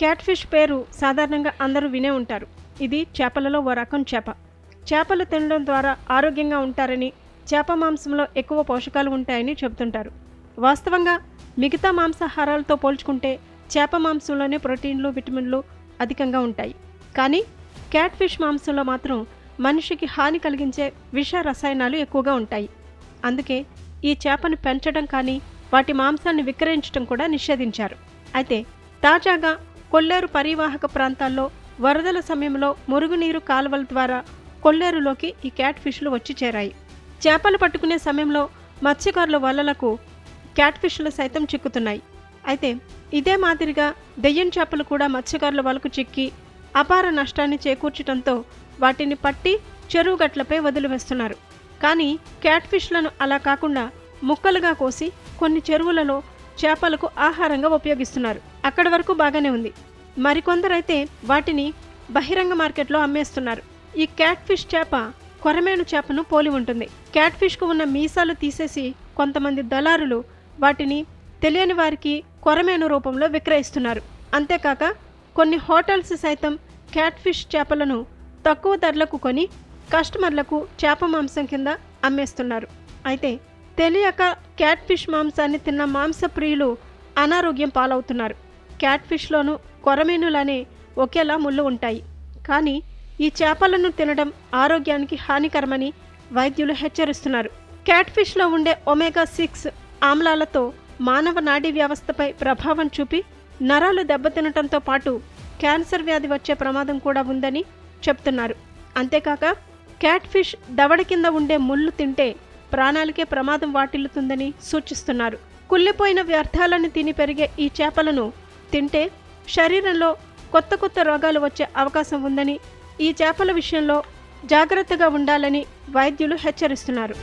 Cat fish పేరు సాధారణంగా అందరూ వినే ఉంటారు. ఇది చేపలలో ఓ రకం చేప. చేపలు తినడం ద్వారా ఆరోగ్యంగా ఉంటారని చేప మాంసంలో ఎక్కువ పోషకాలు ఉంటాయని చెబుతుంటారు. వాస్తవంగా మిగతా మాంసాహారాలతో పోల్చుకుంటే చేప మాంసంలోనే ప్రోటీన్లు విటమిన్లు అధికంగా ఉంటాయి. కానీ క్యాట్ ఫిష్ మాంసంలో మాత్రం మనిషికి హాని కలిగించే విష రసాయనాలు ఎక్కువగా ఉంటాయి. అందుకే ఈ చేపను పెంచడం కానీ వాటి మాంసాన్ని విక్రయించడం కూడా నిషేధించారు. అయితే తాజాగా కొల్లేరు పరివాహక ప్రాంతాల్లో వరదల సమయంలో మురుగునీరు కాలువల ద్వారా కొల్లేరులోకి ఈ క్యాట్ ఫిష్లు వచ్చి చేరాయి. చేపలు పట్టుకునే సమయంలో మత్స్యకారుల వలలకు క్యాట్ ఫిష్లు సైతం చిక్కుతున్నాయి. అయితే ఇదే మాదిరిగా దెయ్యం చేపలు కూడా మత్స్యకారుల వలకు చిక్కి అపార నష్టాన్ని చేకూర్చడంతో వాటిని పట్టి చెరువు గట్లపై వదిలివేస్తున్నారు. కానీ క్యాట్ ఫిష్లను అలా కాకుండా ముక్కలుగా కోసి కొన్ని చెరువులలో చేపలకు ఆహారంగా ఉపయోగిస్తున్నారు. అక్కడి వరకు బాగానే ఉంది. మరికొందరైతే వాటిని బహిరంగ మార్కెట్లో అమ్మేస్తున్నారు. ఈ క్యాట్ ఫిష్ చేప కొరమేను చేపను పోలి ఉంటుంది. క్యాట్ ఫిష్కు ఉన్న మీసాలు తీసేసి కొంతమంది దళారులు వాటిని తెలియని వారికి కొరమేను రూపంలో విక్రయిస్తున్నారు. అంతేకాక కొన్ని హోటల్స్ సైతం క్యాట్ ఫిష్ చేపలను తక్కువ ధరలకు కొని కస్టమర్లకు చేప మాంసం కింద అమ్మేస్తున్నారు. అయితే తెలియక క్యాట్ ఫిష్ మాంసాన్ని తిన్న మాంస ప్రియులు అనారోగ్యం పాలవుతున్నారు. క్యాట్ ఫిష్లోనూ కొరమీనులనే ఒకేలా ముళ్ళు ఉంటాయి. కానీ ఈ చేపలను తినడం ఆరోగ్యానికి హానికరమని వైద్యులు హెచ్చరిస్తున్నారు. క్యాట్ ఫిష్లో ఉండే ఒమేగా సిక్స్ ఆమ్లాలతో మానవ నాడీ వ్యవస్థపై ప్రభావం చూపి నరాలు దెబ్బతినటంతో పాటు క్యాన్సర్ వ్యాధి వచ్చే ప్రమాదం కూడా ఉందని చెప్తున్నారు. అంతేకాక క్యాట్ ఫిష్ దవడ కింద ఉండే ముళ్ళు తింటే ప్రాణాలకే ప్రమాదం వాటిల్లుతుందని సూచిస్తున్నారు. కుళ్ళిపోయిన వ్యర్థాలను తిని పెరిగే ఈ చేపలను తింటే శరీరంలో కొత్త కొత్త రోగాలు వచ్చే అవకాశం ఉందని ఈ చేపల విషయంలో జాగ్రత్తగా ఉండాలని వైద్యులు హెచ్చరిస్తున్నారు.